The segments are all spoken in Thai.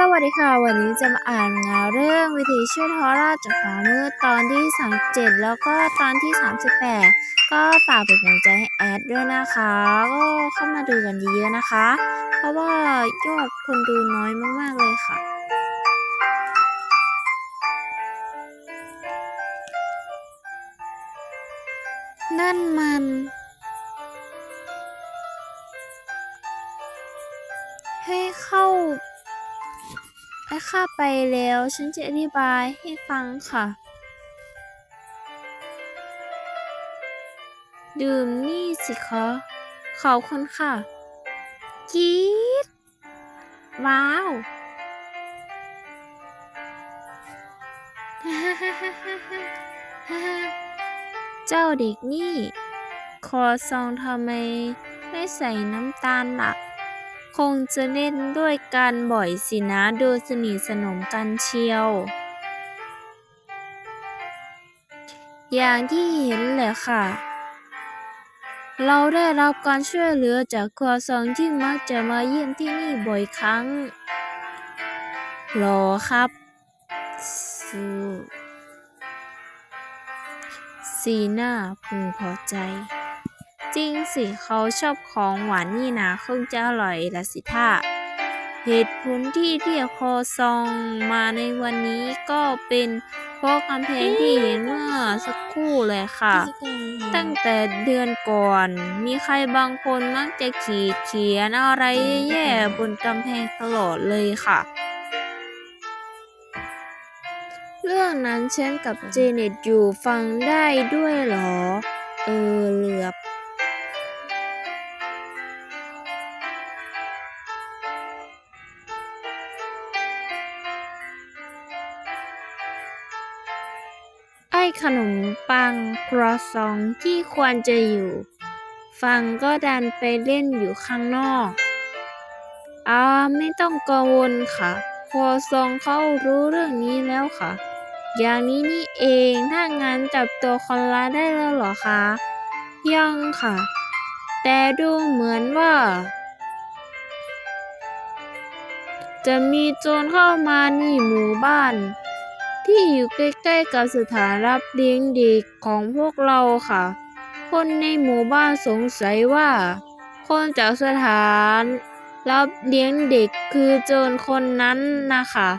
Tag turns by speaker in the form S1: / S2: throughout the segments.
S1: สวัสดีค่ะ วันนี้จะมาอ่านงานเรื่องวิธีช่วยทอราจากขวามืดตอนที่ 37 แล้วก็ตอนที่ 38 ก็ฝากเป็นกำลังใจให้แอดด้วยนะคะ ก็เข้ามาดูกันเยอะๆนะคะ เพราะว่ายอดคนดูน้อยมากๆเลยค่ะ นั่นมัน ให้ข้าไปแล้ว ฉันจะอธิบายให้ฟังค่ะ ดื่มนี่สิคะขอบคุณค่ะกรีดว้าว เจ้าเด็กนี่ คอซองทำไมไม่ใส่น้ำตาลล่ะ คงจะเล่นด้วยกันบ่อยสินะดูสนิทสนมกันเชียว อย่างที่เห็นแหละค่ะ เราได้รับการช่วยเหลือจากครัวซองที่มักจะมาเยี่ยมที่นี่บ่อยครั้ง รอครับสูสีหน้าพึงพอใจ จริงสิเขาชอบของหวานนี่นะคงจะอร่อยละสิท่าเหตุผลที่เรียกคอซองมาในวันนี้ก็เป็นเพราะกำแพงที่เห็นเมื่อสักครู่เลยค่ะ ตั้งแต่เดือนก่อน มีใครบางคนมักจะขีดเขียนอะไรแย่ๆบนกำแพงตลอดเลยค่ะ เรื่องนั้นฉันกับเจเน็ตอยู่ฟังได้ด้วยเหรอ เออเหลือ นมปังครัวซองที่ควรจะอยู่ ฟังก็ดันไปเล่นอยู่ข้างนอกอ่าไม่ต้องกังวลค่ะครัวซองเขารู้เรื่องนี้แล้วค่ะ อย่างนี้นี่เองถ้างั้นจับตัวคนร้ายได้แล้วเหรอคะ ยังค่ะ แต่ดูเหมือนว่า จะมีโจรเข้ามานี่หมู่บ้าน ที่อยู่ใกล้ๆกับสถานรับเลี้ยงเด็กของพวกเราค่ะ คนในหมู่บ้านสงสัยว่า คนจากสถานรับเลี้ยงเด็กคือโจรคนนั้นนะคะ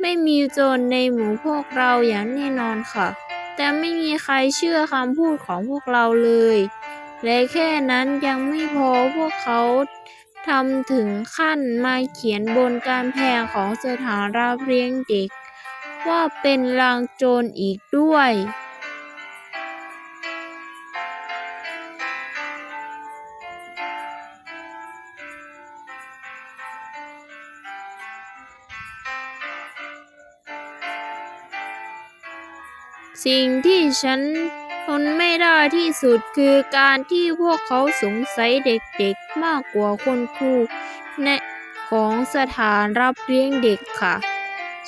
S1: ไม่มีโจรในหมู่พวกเราอย่างแน่นอนค่ะ แต่ไม่มีใครเชื่อคำพูดของพวกเราเลย และแค่นั้นยังไม่พอพวกเขาทำถึงขั้นมาเขียนบนกำแพงของสถานรับเลี้ยงเด็ก ว่าเป็นลางโจรอีกด้วย สิ่งที่ฉันทนไม่ได้ที่สุดคือการที่พวกเขาสงสัยเด็กๆมากกว่าคนครูในของสถานรับเลี้ยงเด็กค่ะ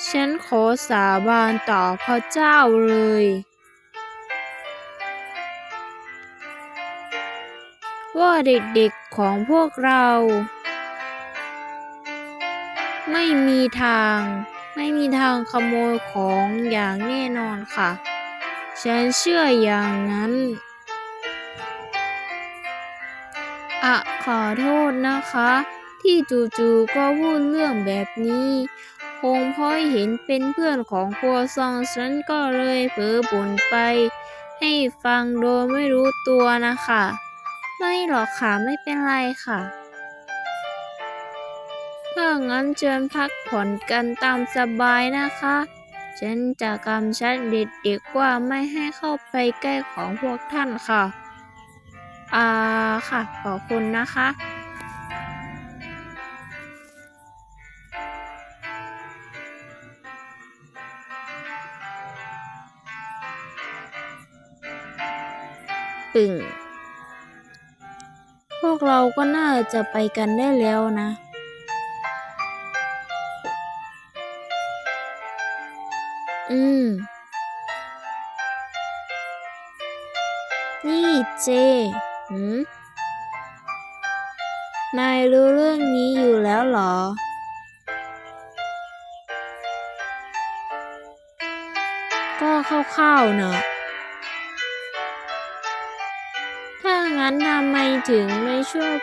S1: ฉันขอสาบานต่อพระเจ้าเลย ว่าเด็กๆของพวกเรา ไม่มีทาง ไม่มีทางขโมยของอย่างแน่นอนค่ะ ฉันเชื่ออย่างนั้นอะขอโทษนะคะ ที่จู่ๆก็พูดเรื่องแบบนี้ คงเพราะเห็นเป็นเพื่อนของครัวซองฉันก็เลยเผลอบ่นไป ให้ฟังโดยไม่รู้ตัวนะคะ ไม่หรอกค่ะไม่เป็นไรค่ะ ถ้างั้นเชิญพักผ่อนกันตามสบายนะคะ ฉันจะกำชัดเด็กๆว่าไม่ให้เข้าไปใกล้ของพวกท่านค่ะ อ่าค่ะขอบคุณนะคะ ปึ่ง พวกเราก็น่าจะไปกันได้แล้วนะ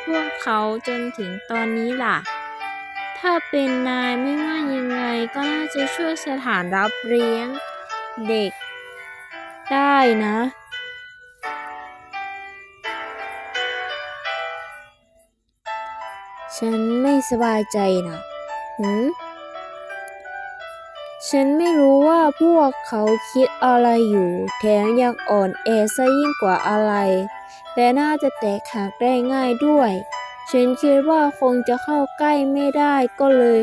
S1: พวกเขาจนถึงตอนนี้ล่ะ ถ้าเป็นนายไม่ว่ายังไงก็น่าจะช่วยสถานรับเลี้ยงเด็กได้นะ ฉันไม่สบายใจนะหืม ฉันไม่รู้ว่าพวกเขาคิดอะไรอยู่ แถมยังอ่อนแอซะยิ่งกว่าอะไร และน่าจะแตกหักได้ง่ายด้วย ฉันคิดว่าคงจะเข้าใกล้ไม่ได้ก็เลย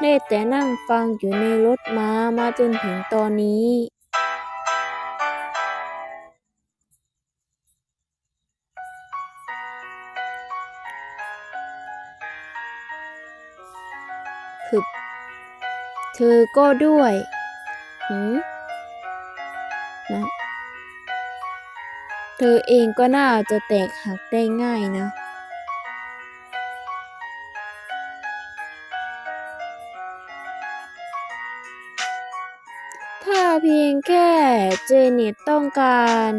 S1: ได้แต่นั่งฟังอยู่ในรถม้ามาจนถึงตอนนี้ เธอก็ด้วยหืมนะเธอเองก็น่าจะแตกหักได้ง่ายนะถ้าเพียงแค่เจเน็ตต้องการ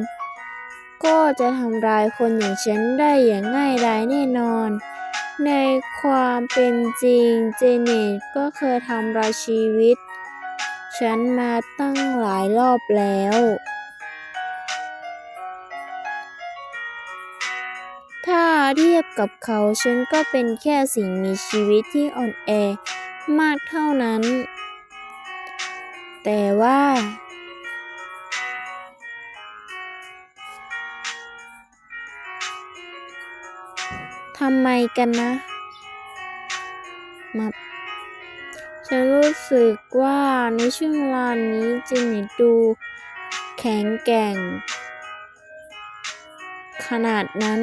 S1: ก็จะทำร้ายคนอย่างฉันได้อย่างง่ายดายแน่นอน ในความเป็นจริงเจเน็ตก็เคยทำร้ายชีวิต ฉันมาตั้งหลายรอบแล้ว ถ้าเทียบกับเขาฉันก็เป็นแค่สิ่งมีชีวิตที่อ่อนแอมากเท่านั้น แต่ว่าำไมกันนะมาฉันรู้สึกว่าในช่วงเวลานี้จเน็ตดูแข็งแกร่ง ขนาดนั้น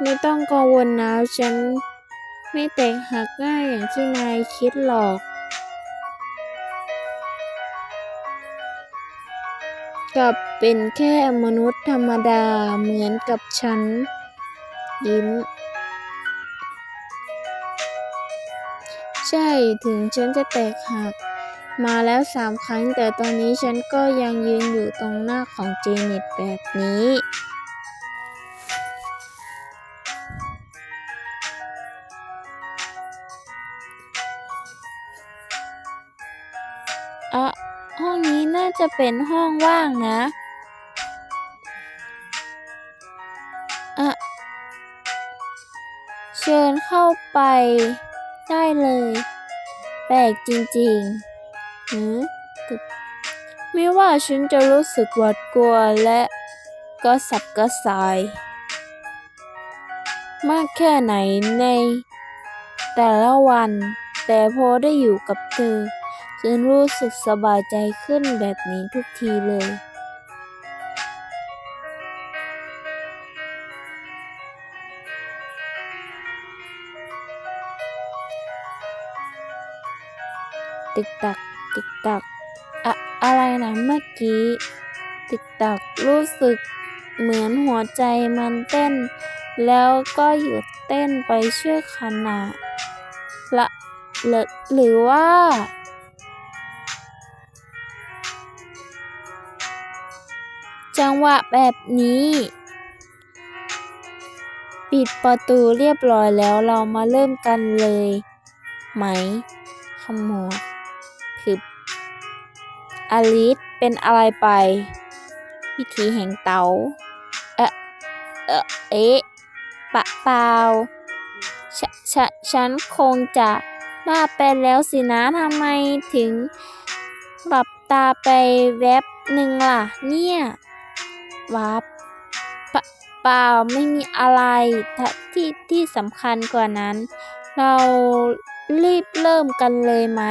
S1: ไม่ต้องกังวลนะฉันไม่แตกหักง่ายอย่างที่นายคิดหรอก กับเป็นแค่มนุษย์ธรรมดาเหมือนกับฉัน ยิ้ม ใช่ถึงฉันจะแตกหัก มาแล้วสามครั้งแต่ตอนนี้ฉันก็ยังยืนอยู่ตรงหน้าของเจเน็ตแบบนี้ จะเป็นห้องว่างนะอะเชิญเข้าไปได้เลย แปลกจริงๆหืมไม่ว่าฉันจะรู้สึกหวาดกลัวและก็สับกระส่าย มากแค่ไหนในแต่ละวัน แต่พอได้อยู่กับเธอ ฉันรู้สึกสบายใจขึ้นแบบนี้ทุกทีเลย ติ๊กตัก ติ๊กตักอะอะไรนะเมื่อกี้ ติ๊กตักรู้สึกเหมือนหัวใจมันเต้น แล้วก็หยุดเต้นไปชั่วขณะละหรือหรือว่า จังหวะแบบนี้ ปิดประตูเรียบร้อยแล้วเรามาเริ่มกันเลย ไหมขมวดคือ อลิสเป็นอะไรไปวิธีแห่งเตาเอะเอะเอ๊ะปะเปล่าฉฉฉันคงจะบ้าไปแล้วสินะทำไมถึงหลับตาไปแวบหนึ่งล่ะเนี่ย วับเปล่าไม่มีอะไรท,ที่ที่สำคัญกว่านั้น เรารีบเริ่มกันเลยไหม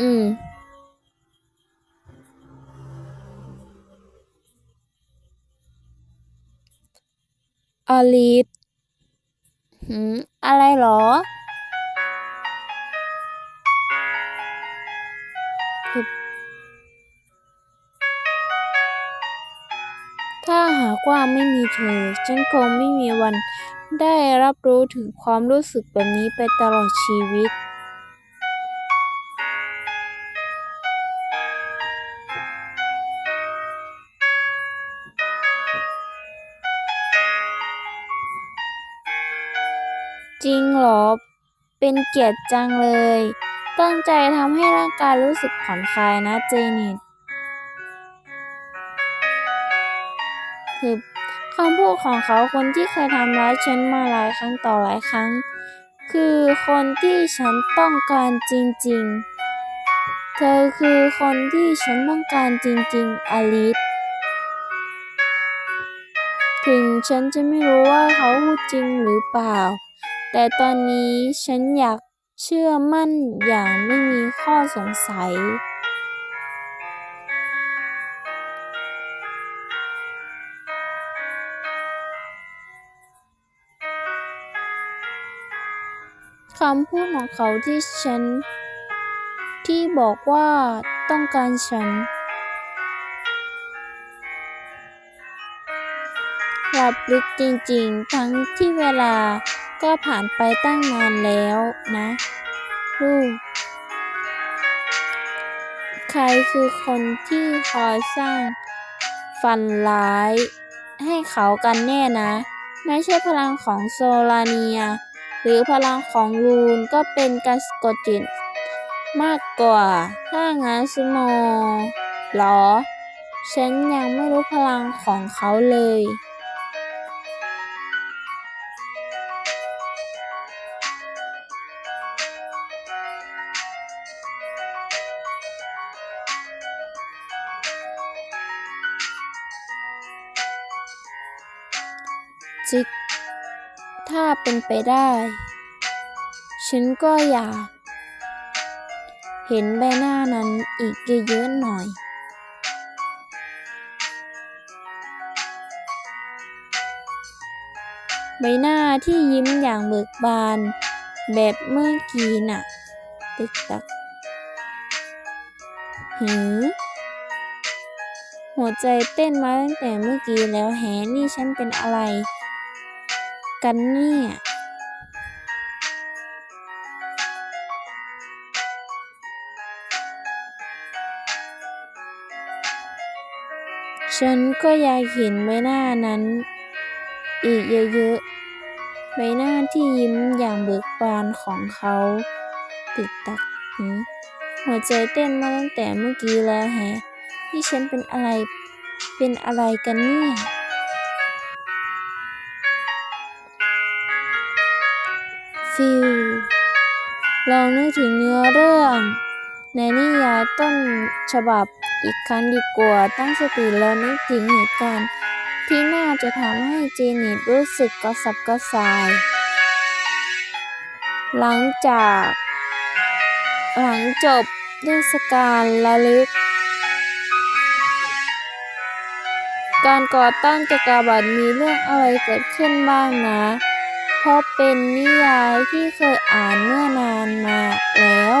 S1: อืม อลิสหืม อะไรเหรอ หากว่าไม่มีเธอ ฉันคงไม่มีวันได้รับรู้ถึงความรู้สึกแบบนี้ไปตลอดชีวิตจริงหรอ เป็นเกียรติจังเลย ตั้งใจทำให้ร่างกายรู้สึกผ่อนคลายนะเจนิต คือคำพูดของเขาคนที่เคยทำร้ายฉันมาหลายครั้งต่อหลายครั้ง คือคนที่ฉันต้องการจริงๆ เธอคือคนที่ฉันต้องการจริงๆอลิสถึงฉันจะไม่รู้ว่าเขาพูดจริงหรือเปล่า แต่ตอนนี้ฉันอยากเชื่อมั่นอย่างไม่มีข้อสงสัย คำพูดของเขาที่ฉัน ที่บอกว่าต้องการฉันลับลึกจริงๆ ทั้งที่เวลาก็ผ่านไปตั้งนานแล้วนะลูกใครคือคนที่คอยสร้างฝันร้ายให้เขากันแน่นะ ไม่ใช่พลังของโซลาเนีย หรือพลังของลูนก็เป็นการสะกดจิต มากกว่า ถ้างั้นสโมหรอ ฉันยังไม่รู้พลังของเขาเลย เป็นไปได้ ฉันก็อยาก เห็นใบหน้านั้นอีกเยอะๆหน่อย ใบหน้าที่ยิ้มอย่างเบิกบาน แบบเมื่อกี้น่ะ ติ๊กตักหือหัวใจเต้นมาตั้งแต่เมื่อกี้แล้วแฮนี่ฉันเป็นอะไร กันเนี่ยฉันก็อยากเห็นใบหน้านั้น อีกเยอะๆ ใบหน้าที่ยิ้มอย่างเบิกบานของเขา ติดตักหัวใจเต้นมาตั้งแต่เมื่อกี้แล้วแฮะนี่ฉันเป็นอะไร เป็นอะไรกันเนี่ย ฟิลลองนึกถึงเนื้อเรื่อง ในนิยายต้นฉบับอีกครั้งดีกว่าตั้งสติแล้วนึกถึงเหตุการณ์ที่น่าจะทำให้เจเน็ตรู้สึกกระสับกระส่าย หลังจาก หลังจบเทศกาลระลึก การก่อตั้งจักรวรรดิมีเรื่องอะไรเกิดขึ้นบ้างนะ เพราะเป็นนิยายที่เคยอ่านเมื่อนานมาแล้ว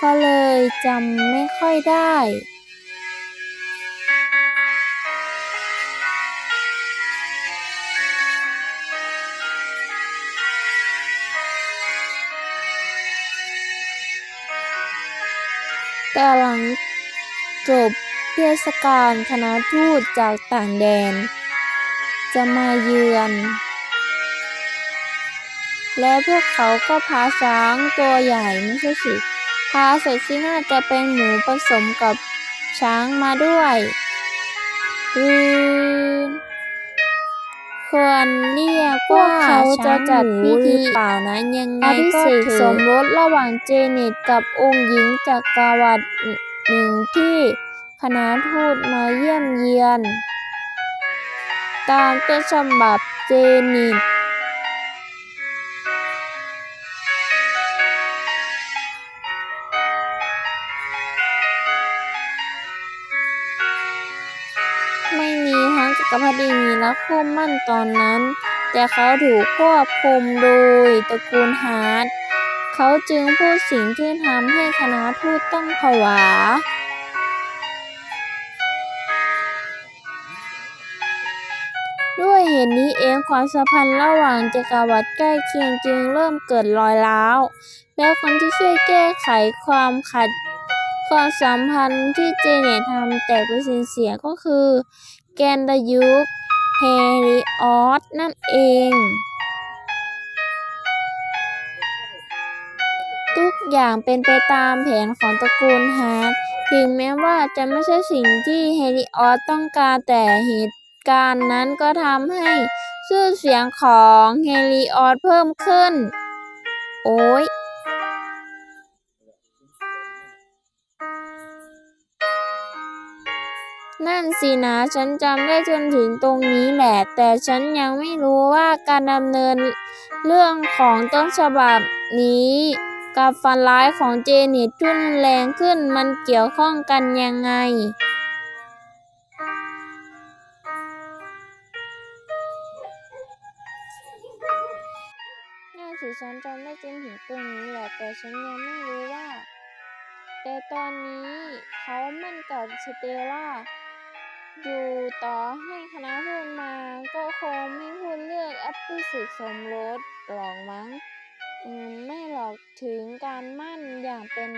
S1: ก็เลยจำไม่ค่อยได้แต่หลังจบเทศกาลคณะทูตจากต่างแดน จะมาเยือน และพวกเขาก็พาช้างตัวใหญ่ไม่ใช่สิ พาสัตว์ที่น่าจะเป็นหมูผสมกับช้างมาด้วยอืมควรเรียกว่าเขาจะจัดพิธีเปล่านะยังไงก็ถือสมรสระหว่างเจเน็ตกับองค์หญิงจักรวรรดิหนึ่งที่คณะทูตมาเยี่ยมเยียน ตามต้นฉบับเจเน็ต กรพรรดินีและคู่มั่นตอนนั้น แต่เขาถูกควบคุมโดยตระกูลฮาร์ดเขาจึงพูดสิ่งที่ทำให้คณะทูตต้องผวาด้วยเหตุนี้เองความสัมพันธ์ระหว่างจักรวรรดิใกล้เคียงจึงเริ่มเกิดรอยร้าว และคนที่ช่วยแก้ไขความขัดความสัมพันธ์ที่เจเน็ตทำแตกเป็นเสียก็คือ แกนดายุคเฮริออสนั่นเอง ทุกอย่างเป็นไปตามแผนของตระกูลฮาร์ดถึงแม้ว่าจะไม่ใช่สิ่งที่เฮลิออสต้องการแต่เหตุการณ์นั้นก็ทำให้ชื่อเสียงของเฮลิออสเพิ่มขึ้น โอ้ย นั่นสินะ ฉันจำได้จนถึงตรงนี้แหละ แต่ฉันยังไม่รู้ว่าการดำเนินเรื่องของต้นฉบับนี้ กับฝันร้ายของเจเน็ตที่รุนแรงขึ้นมันเกี่ยวข้องกันยังไงน่าสิฉันจำได้จนถึงตรงนี้แหละ แต่ฉันยังไม่รู้ว่า แต่ตอนนี้เขามันกับสเตล่า อยู่ต่อให้คณะพูดมา ก็คงไม่พูดเรื่องอัปปิสึกสมรสหรอกมั้งอืมไม่หรอกถึงการมั่นอย่างเป็น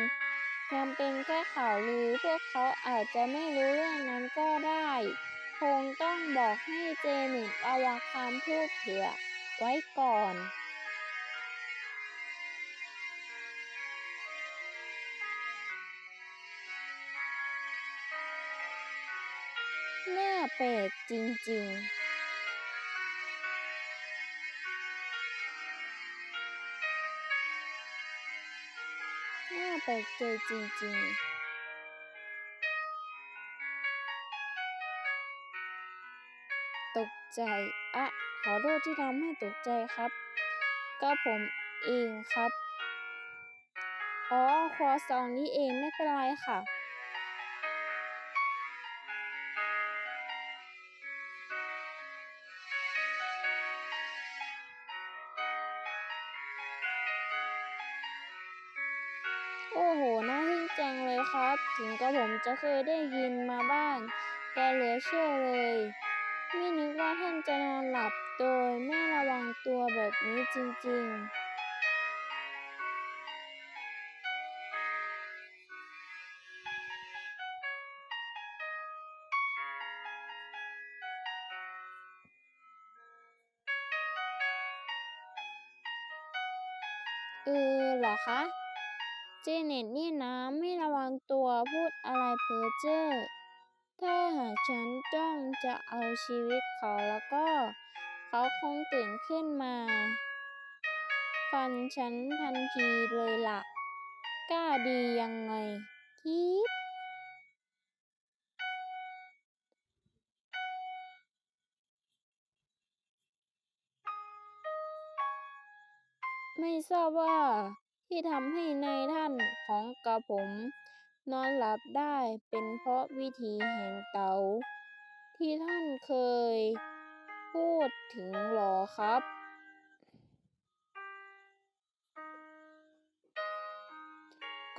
S1: ยังเป็นแค่ข่าวลือพวกเขาอาจจะไม่รู้เรื่องนั้นก็ได้ คงต้องบอกให้เจเน็ตระวังคำพูดเผื่อไว้ก่อน แปลกจริงๆน่าแปลกใจจริงๆตกใจ อะขอโทษที่ทำให้ตกใจครับ ก็ผมเองครับ อ๋อครัวซองนี้เองไม่เป็นไรค่ะ ถึงกับผมจะเคยได้ยินมาบ้าง แต่เหลือเชื่อเลย ไม่นึกว่าท่านจะนอนหลับโดยไม่ระวังตัวแบบนี้จริงๆเออเหรอคะ เจเน็ตนี่นะไม่ระวังตัวพูดอะไรเพ้อเจ้อ ถ้าหากฉันจ้องจะเอาชีวิตเขาแล้วก็ เขาคงตื่นขึ้นมา ฟันฉันทันทีเลยล่ะ กล้าดียังไงทิปไม่ทราบว่า ที่ทำให้นายท่านของกระผม นอนหลับได้เป็นเพราะวิธีแห่งเตา ที่ท่านเคยพูดถึงหรอครับ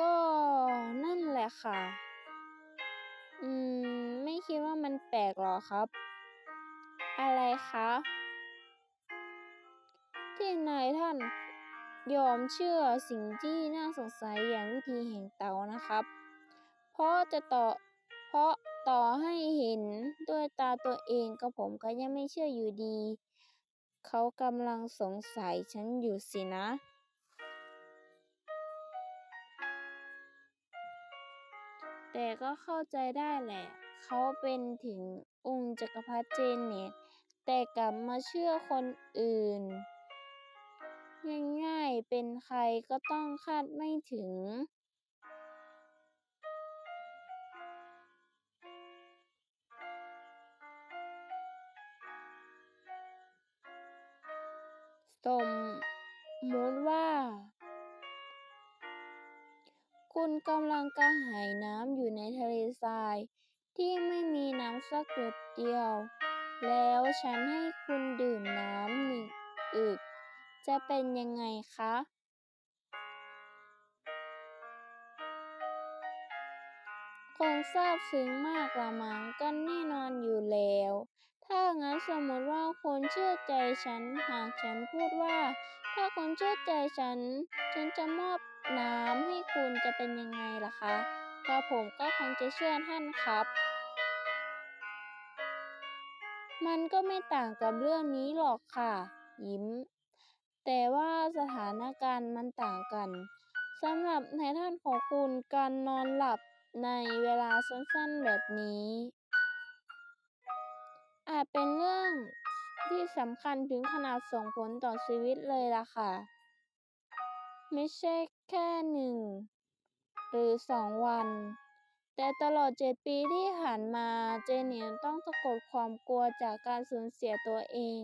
S1: ก็นั่นแหละค่ะ อืม ไม่คิดว่ามันแปลกหรอครับ อะไรคะ ที่นายท่าน ยอมเชื่อสิ่งที่น่าสงสัยอย่างวิธีแห่งเตานะครับ เพราะจะต่อเพราะต่อให้เห็นด้วยตาตัวเองก็ผมก็ยังไม่เชื่ออยู่ดี เขากำลังสงสัยฉันอยู่สินะ แต่ก็เข้าใจได้แหละ เขาเป็นถึงองค์จักรพรรดิเจเนตแต่กลับมาเชื่อคนอื่น ง่ายๆ เป็นใครก็ต้องคาดไม่ถึงสมมติว่า คุณกำลังกระหายน้ำอยู่ในทะเลทราย ที่ไม่มีน้ำสักหยดเดียว แล้วฉันให้คุณดื่มน้ำหนึ่งอึก จะเป็นยังไงคะคงซาบซึ้งมากละมั้งก็แน่นอนอยู่แล้ว ถ้างั้นสมมติว่าคุณเชื่อใจฉัน หากฉันพูดว่า ถ้าคุณเชื่อใจฉัน ฉันจะมอบน้ำให้คุณจะเป็นยังไงล่ะคะก็ผมก็คงจะเชื่อท่านครับ มันก็ไม่ต่างกับเรื่องนี้หรอกค่ะ ยิ้ม แต่ว่าสถานการณ์มันต่างกัน สำหรับในท่านของคุณการนอนหลับในเวลาสั้นๆแบบนี้ อาจเป็นเรื่องที่สำคัญถึงขนาดส่งผลต่อชีวิตเลยล่ะค่ะ ไม่ใช่แค่หนึ่งหรือสองวัน แต่ตลอดเจ็ดปีที่ผ่านมาเจเนียนต้องสะกดความกลัวจากการสูญเสียตัวเอง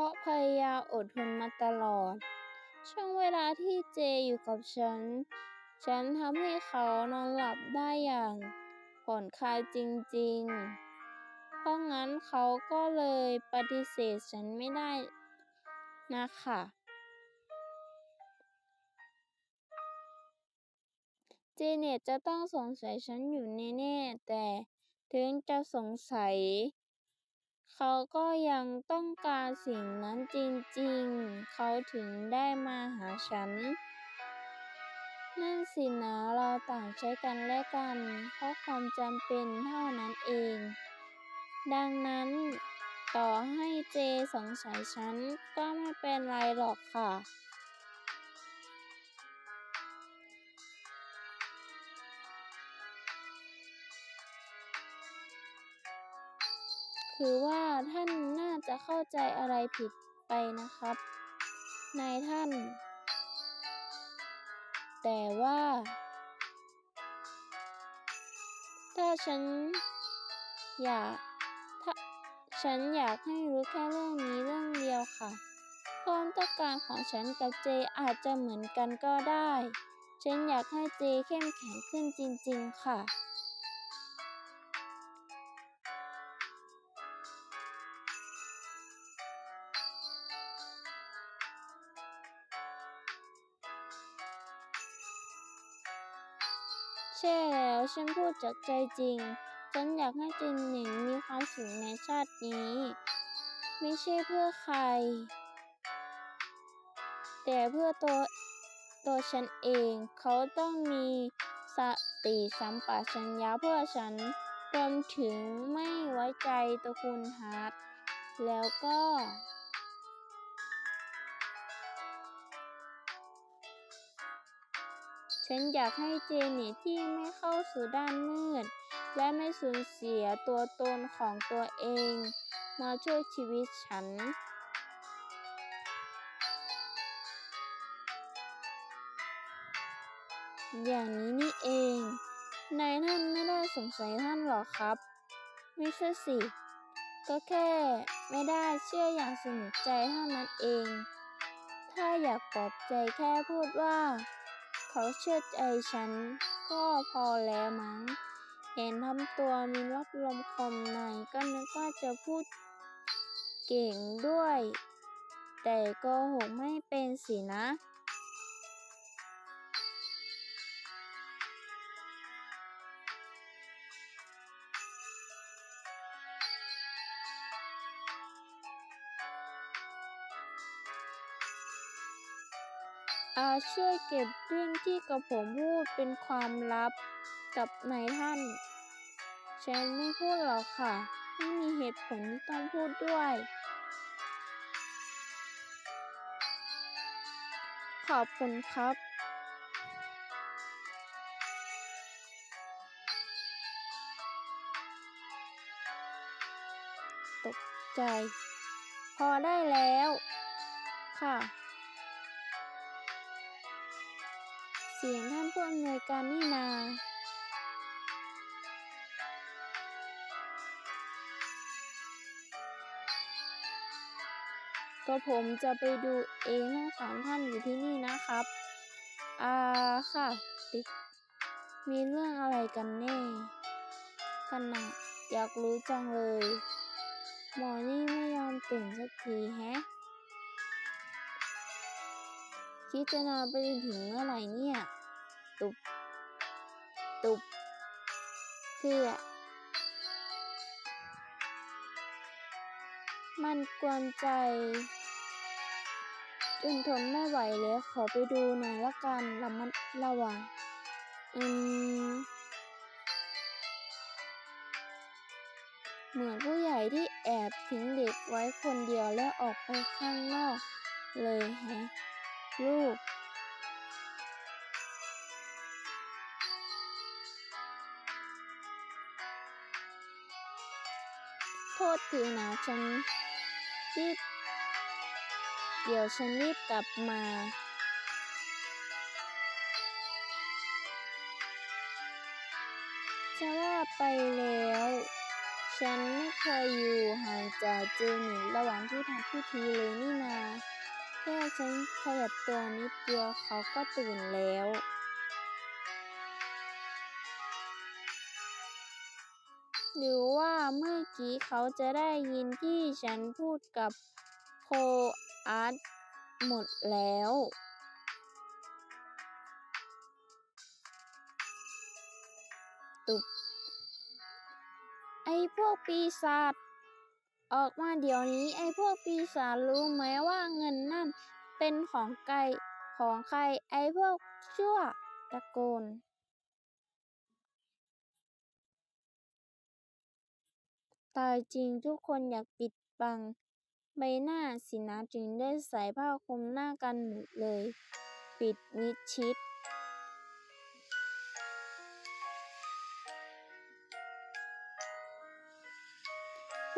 S1: ราะพยายามอดทนมาตลอด ช่วงเวลาที่เจอยู่กับฉัน ฉันทำให้เขานอนหลับได้อย่างผ่อนคลายจริงๆ เพราะงั้นเขาก็เลยปฏิเสธฉันไม่ได้นะคะเจเน็ตจะต้องสงสัยฉันอยู่แน่ๆแต่ถึงจะสงสัย เขาก็ยังต้องการสิ่งนั้นจริงๆ เขาถึงได้มาหาฉัน นั่นสินะเราต่างใช้กันและกัน เพราะความจำเป็นเท่านั้นเอง ดังนั้น ต่อให้เจสงสัยฉันก็ไม่เป็นไรหรอกค่ะ คือว่าท่านน่าจะเข้าใจอะไรผิดไปนะครับ นายท่าน แต่ว่า ถ้าฉันอยากถ้าฉันอยากให้รู้แค่เรื่องนี้เรื่องเดียวค่ะความต้องการของฉันกับเจอาจจะเหมือนกันก็ได้ ฉันอยากให้เจเข้มแข็งขึ้นจริง ๆ ค่ะ แล้วฉันพูดจากใจจริง ฉันอยากให้เจนหนิงมีความสุขในชาตินี้ ไม่ใช่เพื่อใคร แต่เพื่อตัวตัวฉันเอง เขาต้องมีสติสัมปชัญญะเพื่อฉันรวมถึงไม่ไว้ใจตระกูลฮาร์ดแล้วก็ ฉันอยากให้เจน็ตที่ไม่เข้าสู่ด้านมืด และไม่สูญเสียตัวตนของตัวเอง มาช่วยชีวิตฉันอย่างนี้นี่เอง นายท่านไม่ได้สงสัยท่านหรอครับ ไม่ใช่สิ ก็แค่ไม่ได้เชื่ออย่างสนิทใจเท่านั้นเอง ถ้าอยากปลอบใจแค่พูดว่า เขาเชื่อใจฉันก็พอแล้วมั้ง เห็นทำตัวมีรับลมคมในก็นึกว่าจะพูดเก่งด้วย แต่โกหกไม่เป็นสินะ อาช่วยเก็บเรื่องที่กับผมพูดเป็นความลับกับนายท่าน ฉันไม่พูดหรอกค่ะ ไม่มีเหตุผลที่ต้องพูดด้วย ขอบคุณครับตกใจ พอได้แล้ว ค่ะ เสียงท่านผู้อำนวยการนี่นา ก็ผมจะไปดูเองทั้งสามท่านอยู่ที่นี่นะครับ อ่าค่ะ ติ๊ก มีเรื่องอะไรกันแน่ กันนะอยากรู้จังเลย หมอนี่ไม่ยอมตื่นสักทีแฮะ คิดจะนอนไปจนถึงเมื่อไหร่เนี่ย ตุบ ตุบเพื่อมันกวนใจ จนทนไม่ไหวแล้วขอไปดูหน่อยละกันระมัดระวัง อืม เหมือนผู้ใหญ่ที่แอบทิ้งเด็กไว้คนเดียวแล้วออกไปข้างนอกเลยแฮะ ลูก โทษทีนะฉันรีบเดี๋ยวฉันรีบกลับมาจะว่าไปแล้ว ฉันไม่เคยอยู่ห่างจากเจหนิระหว่างที่ทำพิธีเลยนี่นา แค่ฉันขยับตัวนิดเดียวเขาก็ตื่นแล้วหรือว่าเมื่อกี้เขาจะได้ยินที่ฉันพูดกับโคอาร์ตหมดแล้ว ตุบ ไอ้พวกปีศาจ ออกมาเดี๋ยวนี้ ไอ้พวกปีศาจรู้ไหมว่าเงินนั่นเป็นของไก่ของใคร ไอ้พวกชั่วตะโกนตายจริงทุกคนอยากปิดบัง ใบหน้าสินะจึงได้ใส่ผ้าคลุมหน้ากันหมดเลย ปิดมิดชิด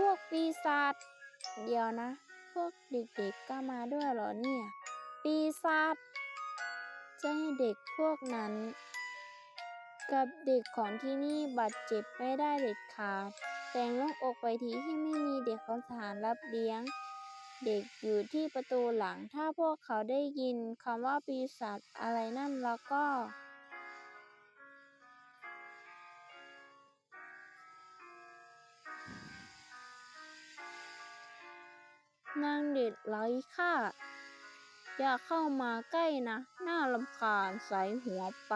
S1: วกปีศาจเดี๋ยวนะ พวกเด็กๆก็มาด้วยเหรอเนี่ย ปีศาจจะให้เด็กพวกนั้น กับเด็กของที่นี่บาดเจ็บไม่ได้เด็ดขาด แต่งลงอกไปทีที่ไม่มีเด็กของสถานรับเลี้ยง เด็กอยู่ที่ประตูหลังถ้าพวกเขาได้ยินคำว่าปีศาจอะไรนั่นแล้วก็ นางเด็กไร้ค่า อย่าเข้ามาใกล้นะ น่ารำคาญใส่หัวไป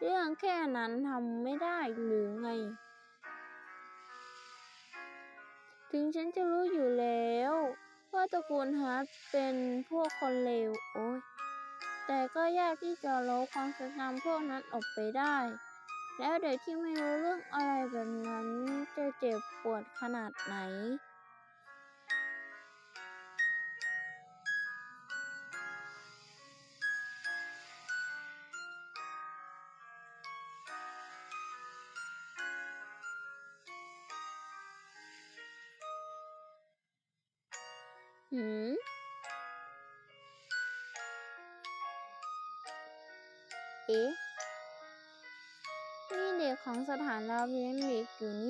S1: เรื่องแค่นั้นทำไม่ได้หรือไง ถึงฉันจะรู้อยู่แล้ว ว่าตระกูลฮาร์เป็นพวกคนเลว โอ้ยแต่ก็ยากที่จะลบความทรงจำพวกนั้นออกไปได้ แล้วเด็กที่ไม่รู้เรื่องอะไรแบบนั้นจะเจ็บปวดขนาดไหน อ๊ะนี่